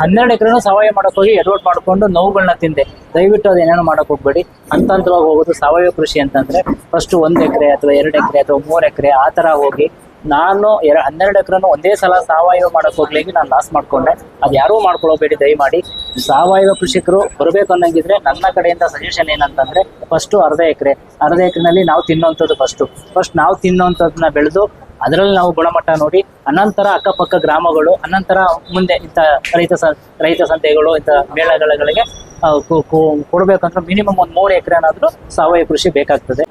ಹನ್ನೆರಡು ಎಕರೆನೂ ಸಾವಯವ ಮಾಡಕ್ ಹೋಗಿ ಎಡವಟ್ ಮಾಡ್ಕೊಂಡು ನೋವುಗಳನ್ನ ತಿಂದೆ. ದಯವಿಟ್ಟು ಅದೇನೇನೋ ಮಾಡಕ್ ಹೋಗ್ಬೇಡಿ. ಹಂತ ಹಂತವಾಗಿ ಹೋಗೋದು ಸಾವಯವ ಕೃಷಿ ಅಂತಂದ್ರೆ ಫಸ್ಟ್ ಒಂದ್ ಎಕರೆ ಅಥವಾ ಎರಡು ಎಕರೆ ಅಥವಾ ಮೂರ್ ಎಕರೆ ಆ ತರ ಹೋಗಿ ನಾನು ಎರ ಹನ್ನೆರಡು ಎಕರೆನೂ ಒಂದೇ ಸಲ ಸಾವಯವ ಮಾಡಕ್ ಹೋಗ್ಲಿಕ್ಕೆ ನಾನು ಲಾಸ್ ಮಾಡ್ಕೊಂಡೆ. ಅದು ಯಾರೂ ಮಾಡ್ಕೊಳ್ಳೋಬೇಡಿ ದಯಮಾಡಿ. ಸಾವಯವ ಕೃಷಿಕರು ಬರಬೇಕು ಅನ್ನಂಗಿದ್ರೆ ನನ್ನ ಕಡೆಯಿಂದ ಸಜೆಷನ್ ಏನಂತಂದ್ರೆ ಫಸ್ಟ್ ಅರ್ಧ ಎಕರೆ. ಅರ್ಧ ಎಕರೆನಲ್ಲಿ ನಾವು ತಿನ್ನೋಂಥದ್ದು ಫಸ್ಟ್ ಫಸ್ಟ್ ನಾವು ತಿನ್ನೋಂಥದ್ದನ್ನ ಬೆಳೆದು ಅದರಲ್ಲಿ ನಾವು ಗುಣಮಟ್ಟ ನೋಡಿ ಅನಂತರ ಅಕ್ಕಪಕ್ಕ ಗ್ರಾಮಗಳು ಅನಂತರ ಮುಂದೆ ಇಂಥ ರೈತ ಸ ರೈತ ಸಂತೆಗಳು ಇಂಥ ಮೇಳಗಳಿಗೆ ಕೊಡಬೇಕಂದ್ರೆ ಮಿನಿಮಮ್ ಒಂದು ಮೂರು ಎಕರೆ ಏನಾದರೂ ಸಾವಯವ ಕೃಷಿ ಬೇಕಾಗ್ತದೆ.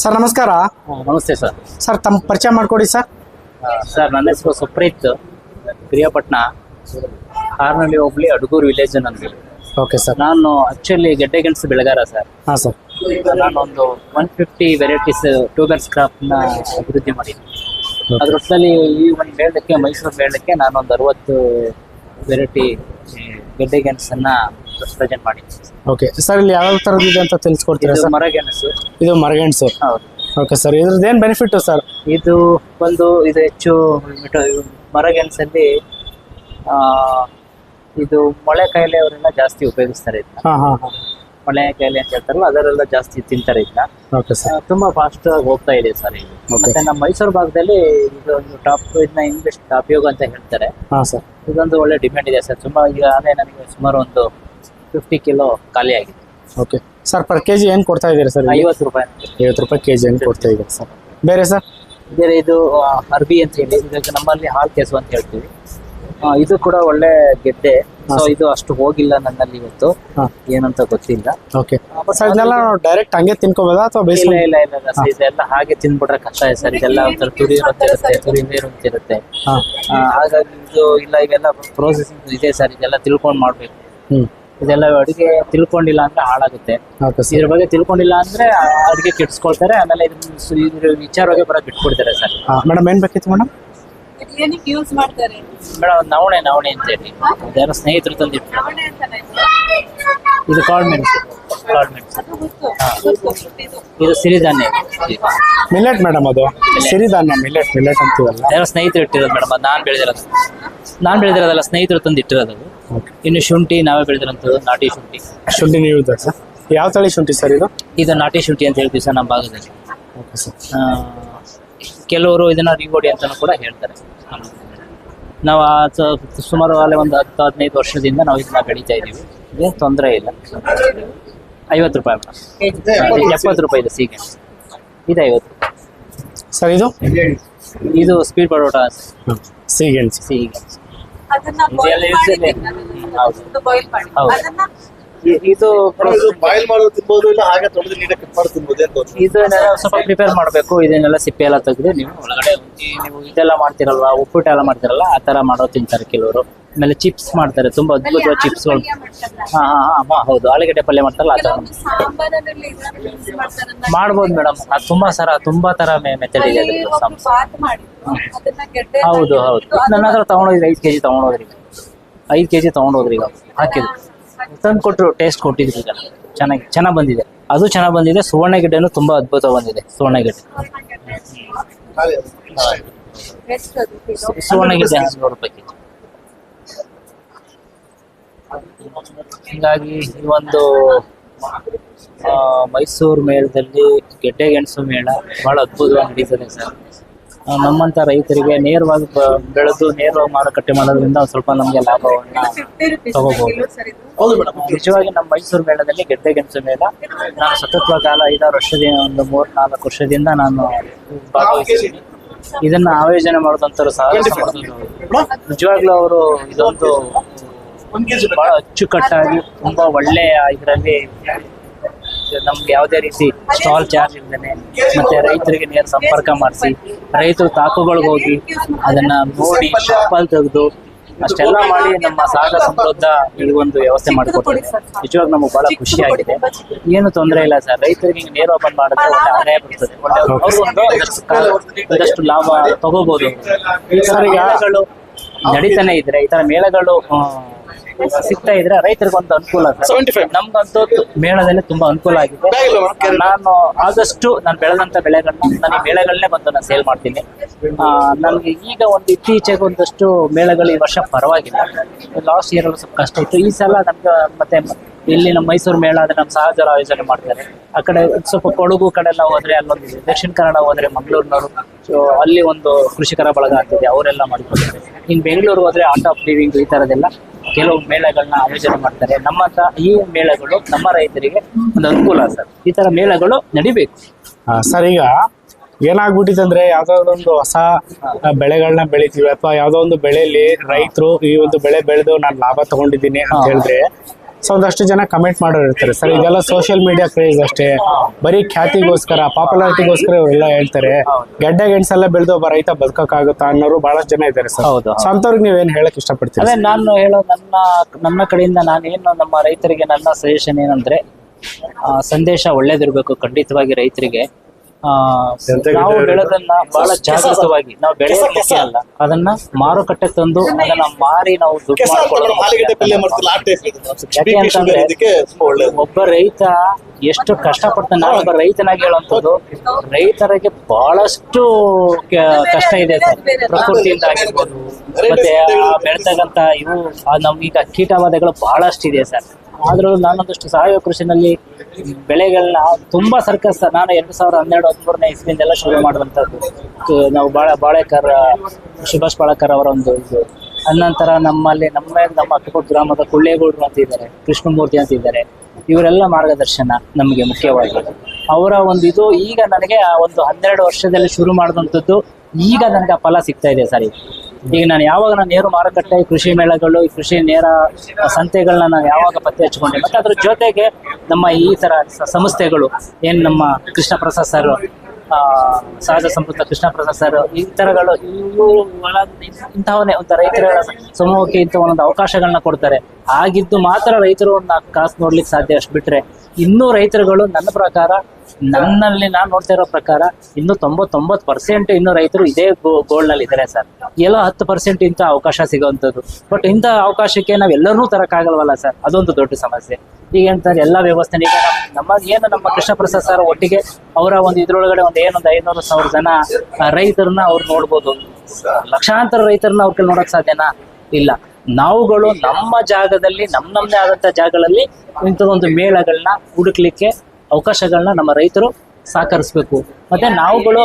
ಸರ್ ನಮಸ್ಕಾರ. ನಮಸ್ತೆ ಸರ್. ಸರ್ ತಮ್ಮ ಪರಿಚಯ ಮಾಡಿಕೊಡಿ ಸರ್. ಸರ್ ನನ್ನ ಹೆಸರು ಸುಪ್ರೀತ್ ಪ್ರಿಯಪಟ್ನ ಹಾರ್ನಳ್ಳಿ ಹೋಬಳಿ ಅಡಗೂರು ವಿಲೇಜ್ ನಂದು ಓಕೆ ಸರ್ ನಾನು ಆಕ್ಚುಲಿ ಗೆಡ್ಡೆ ಗೆಣಸು ಬೆಳೆಗಾರ ಸರ್ ಹಾಂ ಸರ್ ನಾನೊಂದು ಒನ್ ಫಿಫ್ಟಿ ವೆರೈಟೀಸ್ ಟ್ಯೂಬರ್ಸ್ ಕ್ರಾಪ್ನ ಅಭಿವೃದ್ಧಿ ಮಾಡಿದ್ದೀನಿ. ಅದರಲ್ಲಿ ಈ ಒಂದು ಮೇಳಕ್ಕೆ ಮೈಸೂರು ಮೇಳಕ್ಕೆ ನಾನೊಂದು ಅರವತ್ತು ವೆರೈಟಿ ಗೆಡ್ಡೆ ಗೆಣಸನ್ನ ಪ್ರೆಸೆಂಟ್ ಮಾಡಿದ್ದೀನಿ ಓಕೆ ಸರ್ ಇಲ್ಲಿ ಯಾವ ಥರದ್ದು ಇದೆ ಅಂತ ತಿಳಿಸ್ಕೊಡ್ತೀರಾ ಸರ್ ಮರಗೆಣಸು ಇದು ಮರಗೆಣಸು ಹೌದು. ಓಕೆ ಸರ್ ಇದ್ರದ್ದು ಏನು ಬೆನಿಫಿಟ್ಟು ಸರ್ ಇದು ಒಂದು ಇದು ಹೆಚ್ಚು ಮರಗೆಣಸಲ್ಲಿ ಆ, ಇದು ಮೊಳೆ ಕಾಯಿಲೆ ಅವರೆಲ್ಲ ಜಾಸ್ತಿ ಉಪಯೋಗಿಸ್ತಾರೆ ಇದನ್ನ. ಹಾಂ ಹಾಂ ಹಾಂ. ಮೊಳೆ ಕಾಯಿಲೆ ಅಂತ ಹೇಳ್ತಾರಲ್ಲ ಅದರೆಲ್ಲ ಜಾಸ್ತಿ ತಿಂತಾರೆ ಇದನ್ನ. ಓಕೆ ಸರ್ ಆ, ತುಂಬಾ ಫಾಸ್ಟ್ ಆಗಿ ಹೋಗ್ತಾ ಇದೆ ಸರ್ ಇದು. ಮತ್ತೆ ನಮ್ಮ ಮೈಸೂರು ಭಾಗದಲ್ಲಿ ಇದು ಒಂದು ಟಾಪ್ ಇದನ್ನ ಇಂಗ್ಲಿಷ್ ಟಾಪ್ ಯೋಗ ಅಂತ ಹೇಳ್ತಾರೆ. ಹಾಂ ಸರ್ ಇದೊಂದು ಒಳ್ಳೆ ಡಿಮ್ಯಾಂಡ್ ಇದೆ ಸರ್. ತುಂಬಾ ಈಗ ಅದೇ ನನಗೆ ಸುಮಾರು ಒಂದು ಫಿಫ್ಟಿ ಕಿಲೋ ಖಾಲಿ ಆಗಿದೆ. ಓಕೆ ಸರ್ ಪರ್ ಕೆಜಿ ಏನು ಕೊಡ್ತಾ ಇದ್ದೀರಾ ಸರ್ ಇಲ್ಲಿ? ಐವತ್ತು ರೂಪಾಯಿ ಐವತ್ತು ರೂಪಾಯಿ ಕೆ ಜಿ ಏನು ಕೊಡ್ತಾ ಇದ್ದೀರಾ ಸರ್ ಬೇರೆ ಸರ್ ಬೇರೆ ಇದು ಆ, ಅರ್ಬಿ ಅಂತ ಹೇಳಿ ಇದಕ್ಕೆ ನಮ್ಮಲ್ಲಿ ಹಾಲ್ ಕೆಸು ಅಂತ ಹೇಳ್ತೀವಿ. ಇದು ಕೂಡ ಒಳ್ಳೆ ಗೆಡ್ಡೆ ಸೊ ಇದು ಅಷ್ಟು ಹೋಗಿಲ್ಲ ನನ್ನಲ್ಲಿ ಇವತ್ತು. ಏನಂತ ಗೊತ್ತಿಲ್ಲ. ಓಕೆ ಸರ್ ಇದನ್ನೆಲ್ಲ ನಾವು ಡೈರೆಕ್ಟ್ ಹಂಗೆ ತಿನ್ಕೋಬೋದಾ ಅಥವಾ ಇಲ್ಲ ಇಲ್ಲ ಇಲ್ಲ ಇಲ್ಲ ಸರ್. ಇದೆಲ್ಲ ಹಾಗೆ ತಿನ್ಬಿಟ್ರೆ ಕಷ್ಟ ಸರ್. ಇದೆಲ್ಲ ಒಂಥರ ತುರಿ ಇರುತ್ತೆ. ತುರಿ ನೀರು ಇರುತ್ತೆ. ಹಾಂ. ಹಾಗಾಗಿ ಇದು ಇಲ್ಲ ಇವೆಲ್ಲ ಪ್ರೊಸೆಸಿಂಗ್ ಇದೆ ಸರ್. ಇದೆಲ್ಲ ತಿಳ್ಕೊಂಡು ಮಾಡ್ಬೇಕು. ಇದೆಲ್ಲ ಅಡುಗೆ ತಿಳ್ಕೊಂಡಿಲ್ಲ ಅಂದ್ರೆ ಹಾಳಾಗುತ್ತೆ. ಇದ್ರ ಬಗ್ಗೆ ತಿಳ್ಕೊಂಡಿಲ್ಲ ಅಂದ್ರೆ ಅಡುಗೆ ಕೆಡ್ಸ್ಕೊಳ್ತಾರೆ. ಆಮೇಲೆ ಇದ್ರ ವಿಚಾರವಾಗಿ ಬರ ಬಿಟ್ಬಿಡ್ತಾರೆ ಸರ್. ಮೇಡಮ್ ಏನ್ ಬೇಕಿತ್ತು ಮೇಡಮ್? ಏನಕ್ಕೆ ಯೂಸ್ ಮಾಡ್ತಾರೆ? ಮೇಡಮ್ ನವಣೆ ನವಣೆ ಅಂತ ಹೇಳಿ. ಯಾರೋ ಸ್ನೇಹಿತರು ತಂದಿಟ್ಟು ನವಣೆ ಅಂತಾನೆ ಇದು. ಕಾಳು ಮೆಣಸು ಕಾಳು ಮೆಣಸು ಅದು ಗೊತ್ತು ಗೊತ್ತು ಇದು. ಇದು ಸಿರಿಧಾನ್ಯ. ಮಿಲೆಟ್ ಮೇಡಮ್ ಅದು. ಸಿರಿಧಾನ್ಯ ಮಿಲೆಟ್ ಮಿಲೆಟ್ ಅಂತೀವಲ್ಲ. ಯಾರೋ ಸ್ನೇಹಿತರು ಇಟ್ಟಿರೋದು ಮೇಡಮ್ ಅದು ನಾನು ಬೆಳೆದಿರೋದು. ನಾನು ಬೆಳೆದಿರೋದಲ್ಲ ಸ್ನೇಹಿತರು ತಂದು ಇಟ್ಟಿರೋದು ಅದು. ಇನ್ನು ಶುಂಠಿ ನಾವೇ ಬೆಳೆದಿರೋಂಥದ್ದು ನಾಟಿ ಶುಂಠಿ. ಶುಂಠಿ ನೀವು ಇದ್ದ ಸರ್? ಯಾವ ತಳಿ ಶುಂಠಿ ಸರ್ ಇದು? ಇದು ನಾಟಿ ಶುಂಠಿ ಅಂತ ಹೇಳ್ತೀವಿ ಸರ್ ನಮ್ಮ ಭಾಗದಲ್ಲಿ. ಓಕೆ ಸರ್ ಆ, ಕೆಲವರು ಇದನ್ನ ರಿಗೋಡಿ ಅಂತಾನೂ ಕೂಡ ಹೇಳ್ತಾರೆ. ನಾವು ಆ ಸುಮಾರು ಅಲ್ಲೇ ಒಂದು ಹತ್ತು ಹದಿನೈದು ವರ್ಷದಿಂದ ನಾವು ಇದನ್ನ ಬೆಳೀತಾ ಇದ್ದೀವಿ ಇದೆ ತೊಂದರೆ ಇಲ್ಲ. ಐವತ್ತು ರೂಪಾಯಿ ಎಪ್ಪತ್ತು ರೂಪಾಯಿ ಇದೆ ಸೀಗೆ. ಇದು ಐವತ್ತು ರೂಪಾಯಿ. ಸರ್ ಇದು? ಇದು ಸ್ಪೀಡ್ ಪರೋಟ ಸೀಗೆ ಸೀಗೆ. ಹೌದು. ಇದು ಬಾಯ್ಲ್ ಮಾಡೋದು ತಿನ್ಬೋದು ಇಲ್ಲ ಹಾಗೆ ತೊಳೆದು ನೀಟಾಗಿ ಕಟ್ ಮಾಡಿ ತಿನ್ಬೋದು ಇಲ್ಲ. ಇದನ್ನೆಲ್ಲ ಸ್ವಲ್ಪ ಪ್ರಿಪೇರ್ ಮಾಡಬೇಕು. ಇದನ್ನೆಲ್ಲ ಸಿಪ್ಪೆ ಎಲ್ಲ ತೆಗೆದು ನೀವು ಒಳಗಡೆ ನೀವು ಇದೆಲ್ಲ ಮಾಡ್ತಿರಲ್ವಾ? ಉಪ್ಪಿಟ್ಟು ಎಲ್ಲ ಮಾಡ್ತಿರಲ್ಲ ಆ ಥರ ಮಾಡೋ ತಿಂತಾರೆ ಕೆಲವರು. ಆಮೇಲೆ ಚಿಪ್ಸ್ ಮಾಡ್ತಾರೆ ತುಂಬಾ ಅದ್ಭುತವಾದ ಚಿಪ್ಸ್. ಹಾ ಹಾ ಹಾ ಹೌದು. ಆಲೂಗಡ್ಡೆ ಪಲ್ಯ ಮಾಡ್ತಾರಲ್ಲ ಆ ಥರ ಮಾಡ್ಬೋದು ಮೇಡಮ್ ಅದು ತುಂಬಾ ಸರ ತುಂಬಾ ತರ ಮೆಥಡ್ ಇದೆ ಹೌದು ಹೌದು. ನನ್ನ ಹತ್ರ ತಗೊಂಡೋದ್ರಿ ಐದು ಕೆಜಿ ತಗೊಂಡೋದ್ರಿ ಐದು ಕೆಜಿ ತಗೊಂಡೋದ್ರಿ ಈಗ. ಹಾಕಿದ್ರು ತಂದು ಕೊಟ್ಟರು ಟೇಸ್ಟ್ ಕೊಟ್ಟಿದ್ರು ಈಗ. ಚೆನ್ನಾಗಿ ಚೆನ್ನಾಗಿ ಬಂದಿದೆ. ಅದು ಚೆನ್ನಾಗಿ ಬಂದಿದೆ. ಸುವರ್ಣಗೆಡ್ಡೆನೂ ತುಂಬಾ ಅದ್ಭುತ ಬಂದಿದೆ. ಸುವರ್ಣಗೆಡ್ಡೆ. ಗಿಡ್ಡೆ ಸುವರ್ಣ ಕಿಲೋ? ಸುವರ್ಣಗೆಡ್ಡೆ ಹದಿನೂರು ರೂಪಾಯಿ ಕೆಜಿ ಹೀಗಾಗಿ ಈ ಒಂದು ಮೈಸೂರು ಮೇಳದಲ್ಲಿ ಗೆಡ್ಡೆ ಗೆಣಸು ಮೇಳ ಬಹಳ ಅದ್ಭುತವಾಗಿ ನಡೀತದೆ ಸರ್. ನಮ್ಮಂತ ರೈತರಿಗೆ ನೇರವಾಗಿ ಬೆಳೆದು ನೇರವಾಗಿ ಮಾರುಕಟ್ಟೆ ಮಾಡೋದ್ರಿಂದ ಸ್ವಲ್ಪ ನಮಗೆ ಲಾಭವನ್ನ 50 ತಗೋಬಹುದು. ಸರ್ ಇದು. ಹೌದು ಮೇಡಮ್ ನಿಜವಾಗಿ ನಮ್ಮ ಮೈಸೂರು ಮೇಳದಲ್ಲಿ ಗೆಡ್ಡೆ ಗೆಣಸು ಮೇಳ. ನಾನು ಸತತ ಕಾಲ ಐದಾರು ವರ್ಷದಿಂದ ಒಂದು ಮೂರ್ ನಾಲ್ಕು ವರ್ಷದಿಂದ ನಾನು ಭಾಗವಹಿಸಿದ್ದೀನಿ. ಇದನ್ನ ಆಯೋಜನೆ ಮಾಡೋದಂತರು ಸಹ ನಿಜವಾಗ್ಲೂ ಅವರು ಇದೊಂದು ಬಹಳ ಅಚ್ಚುಕಟ್ಟಾಗಿ ತುಂಬಾ ಒಳ್ಳೆಯ ಇದರಲ್ಲಿ ನಮ್ಗೆ ಯಾವುದೇ ರೀತಿ ಸ್ಟಾಲ್ ಚಾರ್ಜ್ ಇಲ್ದೇನೆ ಮತ್ತೆ ರೈತರಿಗೆ ನೇರ ಸಂಪರ್ಕ ಮಾಡಿಸಿ ರೈತರು ತಾಕುಗಳಿಗೆ ಹೋಗಿ ಅದನ್ನ ನೋಡಿ ಶಾಪಲ್ ತೆಗೆದು ಅಷ್ಟೆಲ್ಲ ಮಾಡಿ ನಮ್ಮ ಸಾಗ ಸಮೃದ್ಧ ಈ ಒಂದು ವ್ಯವಸ್ಥೆ ಮಾಡಿಕೊಡ್ತಾರೆ ನಿಜವಾಗ ನಮಗೆ ಬಹಳ ಖುಷಿ ಆಗಿದೆ ಏನು ತೊಂದರೆ ಇಲ್ಲ ಸರ್. ರೈತರಿಗೆ ಹಿಂಗೆ ನೇರ ಓಪನ್ ಮಾಡಿದ್ರೆ ಒಳ್ಳೆ ಆದಾಯ ಬರ್ತದೆ. ಒಂದಷ್ಟು ಲಾಭ ತಗೋಬಹುದು ಈ ತರ ಮೇಳಗಳು ನಡೀತಾನೆ ಇದ್ರೆ ಈ ತರ ಮೇಳಗಳು ಸಿಗ್ತಾ ಇದ್ರೆ ರೈತರಿಗೆ ಒಂದು ಅನುಕೂಲ ಸರ್ 75. ನಮ್ಗಂತೂ ಮೇಳದಲ್ಲಿ ತುಂಬಾ ಅನುಕೂಲ ಆಗಿದೆ. ನಾನು ಆದಷ್ಟು ನಾನು ಬೆಳೆದಂತ ಬೆಳೆಗಳನ್ನ ನಾನು ಈ ಮೇಳಗಳನ್ನೇ ಬಂದು ನಾನು ಸೇಲ್ ಮಾಡ್ತೀನಿ. ನನ್ಗೆ ಈಗ ಒಂದು ಇತ್ತೀಚೆಗೆ ಒಂದಷ್ಟು ಮೇಳಗಳು ಈ ವರ್ಷ ಪರವಾಗಿಲ್ಲ. ಲಾಸ್ಟ್ ಇಯರ್ ಸ್ವಲ್ಪ ಕಷ್ಟ ಇತ್ತು. ಈ ಸಲ ನಮ್ಗೆ ಮತ್ತೆ ಇಲ್ಲಿ ನಮ್ಮ ಮೈಸೂರು ಮೇಳ ಆದ್ರೆ ನಮ್ಮ ಸಹಜರ ಆಯೋಜನೆ ಮಾಡ್ತಾರೆ. ಆ ಕಡೆ ಸ್ವಲ್ಪ ಕೊಡಗು ಕಡೆ ಎಲ್ಲ ಹೋದ್ರೆ ಅಲ್ಲೊಂದು ದಕ್ಷಿಣ ಕನ್ನಡ ಹೋದ್ರೆ ಮಂಗಳೂರಿನವರು. ಸೊ ಅಲ್ಲಿ ಒಂದು ಕೃಷಿಕರ ಬಳಗ ಅಂತಿದೆ ಅವರೆಲ್ಲ ಮಾಡ್ಕೊಳ್ತಾರೆ. ಇನ್ನು ಬೆಂಗಳೂರು ಹೋದ್ರೆ ಆರ್ಟ್ ಆಫ್ ಲಿವಿಂಗ್ ಈ ತರದೆಲ್ಲ ಕೆಲವು ಮೇಳಗಳನ್ನ ಆಯೋಜನೆ ಮಾಡ್ತಾರೆ. ನಮ್ಮ ಈ ಮೇಳಗಳು ನಮ್ಮ ರೈತರಿಗೆ ಒಂದು ಅನುಕೂಲ ಸರ್. ಈ ತರ ಮೇಳಗಳು ನಡಿಬೇಕು. ಸರ್ ಈಗ ಏನಾಗ್ಬಿಟ್ಟಿದೆ ಅಂದ್ರೆ ಯಾವ್ದಾದ್ರು ಒಂದು ಹೊಸ ಬೆಳೆಗಳನ್ನ ಬೆಳಿತೀವಿ. ಅಥವಾ ಯಾವ್ದೋ ಒಂದು ಬೆಳೆಯಲ್ಲಿ ರೈತರು ಈ ಒಂದು ಬೆಳೆ ಬೆಳೆದು ನಾನು ಲಾಭ ತಗೊಂಡಿದ್ದೀನಿ ಅಂತ. ಹೇಳಿದ್ರೆ ಸೊ ಒಂದಷ್ಟು ಜನ ಕಮೆಂಟ್ ಮಾಡೋರು ಇರ್ತಾರೆ. ಸರ್ ಇದೆಲ್ಲ ಸೋಷಿಯಲ್ ಮೀಡಿಯಾ ಕ್ರೇಜ್ ಅಷ್ಟೇ. ಬರೀ ಖ್ಯಾತಿಗೋಸ್ಕರ ಪಾಪ್ಯುಲಾರಿಟಿಗೋಸ್ಕರ ಇವರೆಲ್ಲ ಹೇಳ್ತಾರೆ. ಗೆಡ್ಡೆ ಗೆಣಸೆಲ್ಲ ಬೆಳೆದು ಒಬ್ಬ ರೈತ ಬದುಕಕ್ಕಾಗುತ್ತಾ ಅನ್ನೋರು ಬಹಳಷ್ಟು ಜನ ಇದ್ದಾರೆ ಸರ್. ಹೌದು. ಸೊ ಅಂಥವ್ರಿಗೆ ನೀವೇನ್ ಹೇಳಕ್ ಇಷ್ಟಪಡ್ತೀರಿ ಅದೇ ನಾನು ಹೇಳೋ ನನ್ನ ನನ್ನ ಕಡೆಯಿಂದ ನಾನೇನು ನಮ್ಮ ರೈತರಿಗೆ ನನ್ನ ಸಜೆಷನ್ ಏನಂದ್ರೆ ಆ, ಸಂದೇಶ ಒಳ್ಳೇದಿರ್ಬೇಕು ಖಂಡಿತವಾಗಿ ರೈತರಿಗೆ. ನಾವು ಬೆಳೆದನ್ನ ಬಹಳ ಜಾಗೃತವಾಗಿ ನಾವು ಬೆಳೆಯೋ ಮುಖ್ಯ ಅಲ್ಲ. ಅದನ್ನ ಮಾರುಕಟ್ಟೆ ತಂದು ಅದನ್ನ ಮಾರಿ ನಾವು ದುಡ್ಡು ಮಾಡ್ಕೊಳ್ಳೋದು ಒಬ್ಬ ರೈತ ಎಷ್ಟು ಕಷ್ಟಪಡ್ತಾನೆ ನಾನು ಒಬ್ಬ ರೈತನಾಗಿ ಹೇಳುವಂಥದ್ದು ರೈತರಿಗೆ ಬಹಳಷ್ಟು ಕಷ್ಟ ಇದೆ ಸರ್. ಪ್ರಕೃತಿಯಿಂದ ಆಗಿರ್ಬೋದು. ಮತ್ತೆ ಬೆಳೆತಕ್ಕಂತ ಇವು ಆ ನಮ್ಗೀಗ ಕೀಟಬಾಧೆಗಳು ಬಹಳಷ್ಟಿದೆ ಸರ್. ಆದ್ರೂ ನಾನೊಂದಷ್ಟು ಸಾವಯವ ಕೃಷಿನಲ್ಲಿ ಬೆಳೆಗಳನ್ನ ತುಂಬಾ ಸರ್ಕಸ್ ನಾನು ಎರಡು ಸಾವಿರದ ಹನ್ನೆರಡು ಹದಿಮೂರನೇ ಇಸ್ವಿಯಿಂದೆಲ್ಲ ಶುರು ಮಾಡುವಂಥದ್ದು. ನಾವು ಬಾಳ, ಬಾಳೆಕರ್, ಸುಭಾಷ್ ಬಾಳೆಕರ್ ಅವರ ಒಂದು ಇದು. ಅನಂತರ ನಮ್ಮಲ್ಲಿ ನಮ್ಮ ನಮ್ಮ ಅಕ್ಕಪಕ್ಕ ಗ್ರಾಮದ ಕುಳ್ಳೇಗೌಡರು ಅಂತ ಇದ್ದಾರೆ, ಕೃಷ್ಣಮೂರ್ತಿ ಅಂತ ಇದ್ದಾರೆ. ಇವರೆಲ್ಲ ಮಾರ್ಗದರ್ಶನ ನಮಗೆ ಮುಖ್ಯವಾಗಿ. ಅವರ ಒಂದು ಇದು ಈಗ ನನಗೆ ಆ ಒಂದು ಹನ್ನೆರಡು ವರ್ಷದಲ್ಲಿ ಶುರು ಮಾಡಿದಂಥದ್ದು ಈಗ ನನಗೆ ಆ ಫಲ ಸಿಗ್ತಾ ಇದೆ ಸರ್ ಈಗ ನಾನು ಯಾವಾಗ ನಾನು ನೇರು ಮಾರುಕಟ್ಟೆ ಕೃಷಿ ಮೇಳಗಳು ಈ ಕೃಷಿ ನೇರ ಸಂತೆಗಳನ್ನ ನಾನು ಯಾವಾಗ ಪತ್ತೆ ಹಚ್ಕೊಂಡೆ ಮತ್ತೆ ಅದ್ರ ಜೊತೆಗೆ ನಮ್ಮ ಈ ತರ ಸಂಸ್ಥೆಗಳು ಏನ್ ನಮ್ಮ ಕೃಷ್ಣ ಪ್ರಸಾದ್ ಸರ್ ಆ, ಸಹಜ ಸಂಪೃತ ಕೃಷ್ಣ ಪ್ರಸಾದ್ ಸರ್ ಈ ತರಗಳು ಇವು ಇಂತಹವನ್ನೇ ಒಂದು ರೈತರ ಸಮೂಹಕ್ಕೆ ಇಂಥ ಒಂದೊಂದು ಅವಕಾಶಗಳನ್ನ ಕೊಡ್ತಾರೆ. ಆಗಿದ್ದು ಮಾತ್ರ ರೈತರು ಕಾಸು ನೋಡ್ಲಿಕ್ಕೆ ಸಾಧ್ಯ ಅಷ್ಟು ಬಿಟ್ರೆ ಇನ್ನೂ ರೈತರುಗಳು ನನ್ನ ಪ್ರಕಾರ ನನ್ನಲ್ಲಿ ನಾನು ನೋಡ್ತಾ ಇರೋ ಪ್ರಕಾರ ಇನ್ನು ತೊಂಬತ್ತೊಂಬತ್ತು ಪರ್ಸೆಂಟ್ ಇನ್ನು ರೈತರು ಇದೇ ಗೋಲ್ಡ್ನಲ್ಲಿ ಇದ್ದಾರೆ ಸರ್. ಎಲ್ಲೋ ಹತ್ತು ಪರ್ಸೆಂಟ್ ಇಂಥ ಅವಕಾಶ ಸಿಗುವಂಥದ್ದು. ಬಟ್ ಇಂಥ ಅವಕಾಶಕ್ಕೆ ನಾವು ಎಲ್ಲರೂ ತರಕ್ಕಾಗಲ್ವಲ್ಲ ಸರ್. ಅದೊಂದು ದೊಡ್ಡ ಸಮಸ್ಯೆ. ಈಗ ಏನಂತಾರೆ ಎಲ್ಲ ವ್ಯವಸ್ಥೆ ಈಗ ನಮ್- ನಮ್ಮ ಏನು ನಮ್ಮ ಕೃಷ್ಣ ಪ್ರಸಾದ್ ಸರ್ ಒಟ್ಟಿಗೆ ಅವರ ಒಂದು ಇದ್ರೊಳಗಡೆ ಒಂದು ಏನೊಂದು ಐನೂರು ಸಾವಿರ ಜನ ರೈತರನ್ನ ಅವ್ರು ನೋಡ್ಬೋದು. ಲಕ್ಷಾಂತರ ರೈತರನ್ನ ಅವ್ರ ನೋಡಕ್ ಸಾಧ್ಯನಾ? ಇಲ್ಲ. ನಾವುಗಳು ನಮ್ಮ ಜಾಗದಲ್ಲಿ ನಮ್ಮ ನಮ್ಮದೇ ಆದಂತ ಜಾಗಗಳಲ್ಲಿ ಇಂಥದೊಂದು ಮೇಳಗಳನ್ನ ಹುಡುಕ್ಲಿಕ್ಕೆ ಅವಕಾಶಗಳನ್ನ ನಮ್ಮ ರೈತರು ಸಹಕರಿಸ್ಬೇಕು ಮತ್ತೆ ನಾವುಗಳು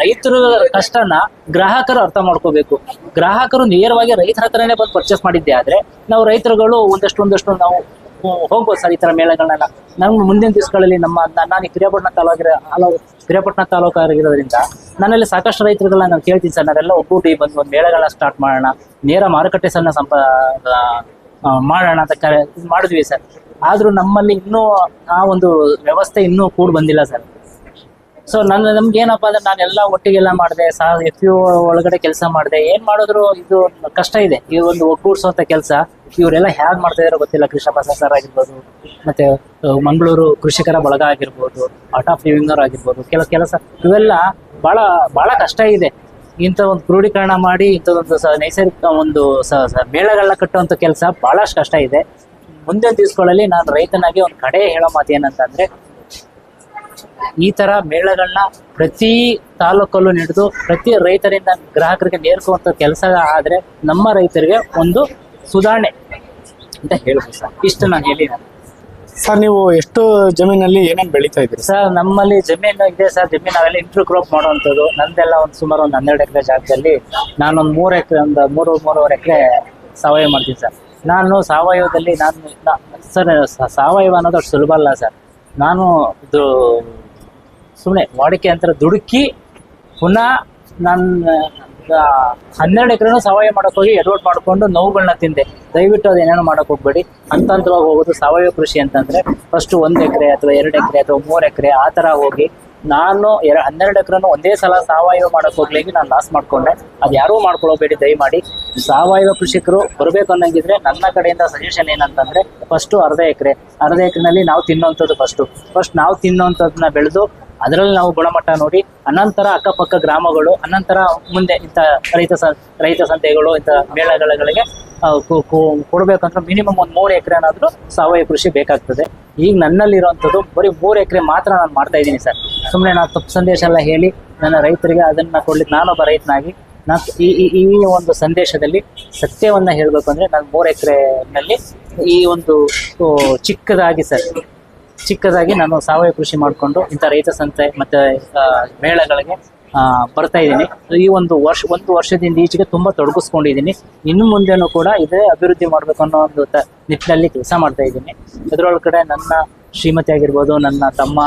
ರೈತರ ಕಷ್ಟನ ಗ್ರಾಹಕರು ಅರ್ಥ ಮಾಡ್ಕೋಬೇಕು. ಗ್ರಾಹಕರು ನೇರವಾಗಿ ರೈತರ ಹತ್ರನೇ ಬಂದು ಪರ್ಚೇಸ್ ಮಾಡಿದ್ದೆ ಆದ್ರೆ ನಾವು ರೈತರುಗಳು ಒಂದಷ್ಟು ಒಂದಷ್ಟು ನಾವು ಹೋಗ್ಬೋದು ಸರ್ ಈ ತರ ಮೇಳಗಳನ್ನೆಲ್ಲ ನಮ್ಗೆ ಮುಂದಿನ ದಿವಸಗಳಲ್ಲಿ ನಮ್ಮ ನಾನು ಪಿರಿಯಾಪಟ್ಟಣ ತಾಲೂಕಿರ ಹಲವು ಪಿರಿಯಾಪಟ್ಟಣ ತಾಲೂಕು ಆಗಿರೋದ್ರಿಂದ ನನ್ನಲ್ಲಿ ಸಾಕಷ್ಟು ರೈತರುಗಳನ್ನ ನಾವು ಕೇಳ್ತೀನಿ ಸರ್. ನಾವೆಲ್ಲ ಒಗ್ಗೂಡಿ ಬಂದು ಒಂದು ಮೇಳಗಳನ್ನ ಸ್ಟಾರ್ಟ್ ಮಾಡೋಣ. ನೇರ ಮಾರುಕಟ್ಟೆ ಸಣ್ಣ ಸಂಪ ಮಾಡೋಣ ಅಂತ ಕರೆ, ಮಾಡಿದ್ವಿ ಸರ್. ಆದ್ರೂ ನಮ್ಮಲ್ಲಿ ಇನ್ನೂ ಆ ಒಂದು ವ್ಯವಸ್ಥೆ ಇನ್ನೂ ಕೂಡ ಬಂದಿಲ್ಲ ಸರ್. ಸೊ ನನ್ನ ನಮ್ಗೆ ಏನಪ್ಪಾ ಅಂದ್ರೆ ನಾನೆಲ್ಲ ಒಟ್ಟಿಗೆಲ್ಲ ಮಾಡಿದೆ, ಸಾ, ಎಫ್ ಯು ಒಳಗಡೆ ಕೆಲಸ ಮಾಡಿದೆ. ಏನ್ ಮಾಡಿದ್ರು ಇದು ಕಷ್ಟ ಇದೆ. ಈ ಒಂದು ಒಗ್ಗೂಡಿಸುವಂತ ಕೆಲಸ, ಇವರೆಲ್ಲ ಹ್ಯಾಗ್ ಮಾಡ್ತಾ ಇದಾರೋ ಗೊತ್ತಿಲ್ಲ. ಕೃಷ್ಣಪ್ಪ ಸರ್ ಆಗಿರ್ಬೋದು, ಮತ್ತೆ ಮಂಗಳೂರು ಕೃಷಿಕರ ಬಳಗ ಆಗಿರ್ಬೋದು ಆರ್ಟ್ ಆಫ್ ಲಿವಿಂಗ್ ಅವ್ರು ಆಗಿರ್ಬೋದು, ಕೆಲ ಕೆಲಸ ಇವೆಲ್ಲ ಬಹಳ ಬಹಳ ಕಷ್ಟ ಇದೆ. ಇಂಥ ಒಂದು ಕ್ರೋಢೀಕರಣ ಮಾಡಿ ಇಂಥದೊಂದು ನೈಸರ್ಗಿಕ ಒಂದು ಮೇಳಗಳನ್ನ ಕಟ್ಟುವಂಥ ಕೆಲಸ ಬಹಳಷ್ಟು ಕಷ್ಟ ಇದೆ. ಮುಂದಿನ ದಿವಸಗಳಲ್ಲಿ ನಾನು ರೈತನಾಗಿ ಒಂದು ಕಡೆ ಹೇಳೋ ಮಾತು ಏನಂತಂದ್ರೆ ಈ ತರ ಮೇಳಗಳನ್ನ ಪ್ರತಿ ತಾಲೂಕಲ್ಲೂ ನಡೆದು ಪ್ರತಿ ರೈತರಿಂದ ಗ್ರಾಹಕರಿಗೆ ನೇರ್ಕುವಂತ ಕೆಲಸ ಆದ್ರೆ ನಮ್ಮ ರೈತರಿಗೆ ಒಂದು ಸುಧಾರಣೆ ಅಂತ ಹೇಳ್ಬೋದು ಸರ್. ಇಷ್ಟು ನಾನು ಹೇಳಿ ಸರ್ ನೀವು ಎಷ್ಟು ಜಮೀನಲ್ಲಿ ಏನೇನು ಬೆಳೀತಾ ಇದ್ದೀರಿ? ಸರ್ ನಮ್ಮಲ್ಲಿ ಜಮೀನು ಇದೆ ಸರ್. ಜಮೀನು ನಾವೆಲ್ಲ ಇಂಟ್ರ್ ಕ್ರಾಪ್ ಮಾಡುವಂಥದ್ದು. ನಂದೆಲ್ಲ ಒಂದು ಸುಮಾರು ಒಂದು ಹನ್ನೆರಡು ಎಕರೆ ಜಾಗದಲ್ಲಿ ನಾನೊಂದು ಮೂರು ಎಕರೆ ಒಂದು ಮೂರು ಮೂರುವರೆ ಎಕರೆ ಸಾವಯವ ಮಾಡ್ತೀನಿ ಸರ್. ನಾನು ಸಾವಯವದಲ್ಲಿ ನಾನು ಸರ್ ಸಾವಯವ ಅನ್ನೋದು ಅಷ್ಟು ಸುಲಭ ಅಲ್ಲ ಸರ್. ನಾನು ಇದು ಸುಮ್ಮನೆ ವಾಡಿಕೆ ಅಂತ ದುಡುಕಿ ಪುನಃ ನನ್ನ ಹನ್ನೆರಡು ಎಕರೆನೂ ಸಾವಯವ ಮಾಡೋಕ್ಕೋಗಿ ಎಡವಟ್ ಮಾಡ್ಕೊಂಡು ನೋವುಗಳನ್ನ ತಿಂದೆ. ದಯವಿಟ್ಟು ಅದೇನೇನೋ ಮಾಡಕ್ ಹೋಗ್ಬೇಡಿ. ಹಂತ ಹಂತವಾಗಿ ಹೋಗೋದು ಸಾವಯವ ಕೃಷಿ ಅಂತಂದ್ರೆ ಫಸ್ಟ್ ಒಂದು ಎಕರೆ ಅಥವಾ ಎರಡು ಎಕರೆ ಅಥವಾ ಮೂರು ಎಕರೆ ಆ ಥರ ಹೋಗಿ ನಾನು ಎರ ಹನ್ನೆರಡು ಎಕರೆನೂ ಒಂದೇ ಸಲ ಸಾವಯವ ಮಾಡಕ್ ಹೋಗ್ಲಿಕ್ಕೆ ನಾನು ಲಾಸ್ ಮಾಡ್ಕೊಂಡೆ. ಅದು ಯಾರೂ ಮಾಡ್ಕೊಳ್ಳೋಬೇಡಿ ದಯಮಾಡಿ. ಸಾವಯವ ಕೃಷಿಕರು ಬರಬೇಕು ಅನ್ನಂಗಿದ್ರೆ ನನ್ನ ಕಡೆಯಿಂದ ಸಜೆಷನ್ ಏನಂತಂದ್ರೆ ಫಸ್ಟ್ ಅರ್ಧ ಎಕರೆ. ಅರ್ಧ ಎಕರೆನಲ್ಲಿ ನಾವು ತಿನ್ನೋಂಥದ್ದು ಫಸ್ಟ್ ಫಸ್ಟ್ ನಾವು ತಿನ್ನೋಂಥದ್ದನ್ನ ಬೆಳೆದು ಅದರಲ್ಲಿ ನಾವು ಗುಣಮಟ್ಟ ನೋಡಿ, ಅನಂತರ ಅಕ್ಕಪಕ್ಕ ಗ್ರಾಮಗಳು, ಅನಂತರ ಮುಂದೆ ಇಂಥ ರೈತ ರೈತ ಸಂತೆಗಳು, ಇಂಥ ಮೇಳಗಳಿಗೆ ಕೊಡಬೇಕಂದ್ರೆ ಮಿನಿಮಮ್ ಒಂದು ಮೂರು ಎಕರೆನಾದ್ರೂ ಸಾವಯವ ಕೃಷಿ ಬೇಕಾಗ್ತದೆ. ಈಗ ನನ್ನಲ್ಲಿರುವಂಥದ್ದು ಬರೀ ಮೂರು ಎಕರೆ ಮಾತ್ರ ನಾನು ಮಾಡ್ತಾ ಇದ್ದೀನಿ ಸರ್. ಸುಮ್ಮನೆ ನಾನು ತಪ್ಪು ಸಂದೇಶ ಎಲ್ಲ ಹೇಳಿ ನನ್ನ ರೈತರಿಗೆ ಅದನ್ನ ಕೊಡ್ಲಿಕ್ಕೆ ನಾನೊಬ್ಬ ರೈತನಾಗಿ, ನಾನು ಈ, ಈ- ಈ ಒಂದು ಸಂದೇಶದಲ್ಲಿ ಸತ್ಯವನ್ನ ಹೇಳಬೇಕು ಅಂದ್ರೆ ನಾನು ಮೂರು ಎಕರೆನಲ್ಲಿ ಈ ಒಂದು ಚಿಕ್ಕದಾಗಿ ಸರ್. ಚಿಕ್ಕದಾಗಿ ನಾನು ಸಾವಯವ ಕೃಷಿ ಮಾಡಿಕೊಂಡು ಇಂಥ ರೈತ ಸಂತೆ ಮತ್ತೆ ಮೇಳಗಳಿಗೆ ಆ, ಬರ್ತಾ ಇದ್ದೀನಿ. ಈ ಒಂದು ವರ್ಷ ಒಂದು ವರ್ಷದಿಂದ ಈಚೆಗೆ ತುಂಬ ತೊಡಗಿಸ್ಕೊಂಡಿದ್ದೀನಿ. ಇನ್ನು ಮುಂದೆನೂ ಕೂಡ ಇದೇ ಅಭಿವೃದ್ಧಿ ಮಾಡಬೇಕು ಅನ್ನೋ ಒಂದು ತ- ನಿಟ್ಟಿನಲ್ಲಿ ಕೆಲಸ ಮಾಡ್ತಾ ಇದ್ದೀನಿ. ಅದರೊಳಗಡೆ ನನ್ನ ಶ್ರೀಮತಿ ಆಗಿರ್ಬೋದು ನನ್ನ ತಮ್ಮ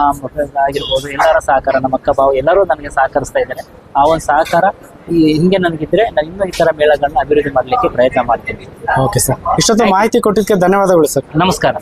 ಆಗಿರ್ಬೋದು ಎಲ್ಲರ ಸಹಕಾರ ನಮ್ಮ ಅಕ್ಕ ಭಾವ ಎಲ್ಲರೂ ನನಗೆ ಸಹಕರಿಸ್ತಾ ಇದ್ದಾರೆ. ಆ ಒಂದು ಸಹಕಾರ ಈ ಹಿಂಗೆ ನನಗಿದ್ರೆ ನಾನು ಇನ್ನೂ ಈ ಥರ ಮೇಳಗಳನ್ನ ಅಭಿವೃದ್ಧಿ ಮಾಡಲಿಕ್ಕೆ ಪ್ರಯತ್ನ ಮಾಡ್ತೀನಿ. ಓಕೆ ಸರ್ ಇಷ್ಟೊತ್ತು ಮಾಹಿತಿ ಕೊಟ್ಟಿದ್ದಕ್ಕೆ ಧನ್ಯವಾದಗಳು ಸರ್ ನಮಸ್ಕಾರ.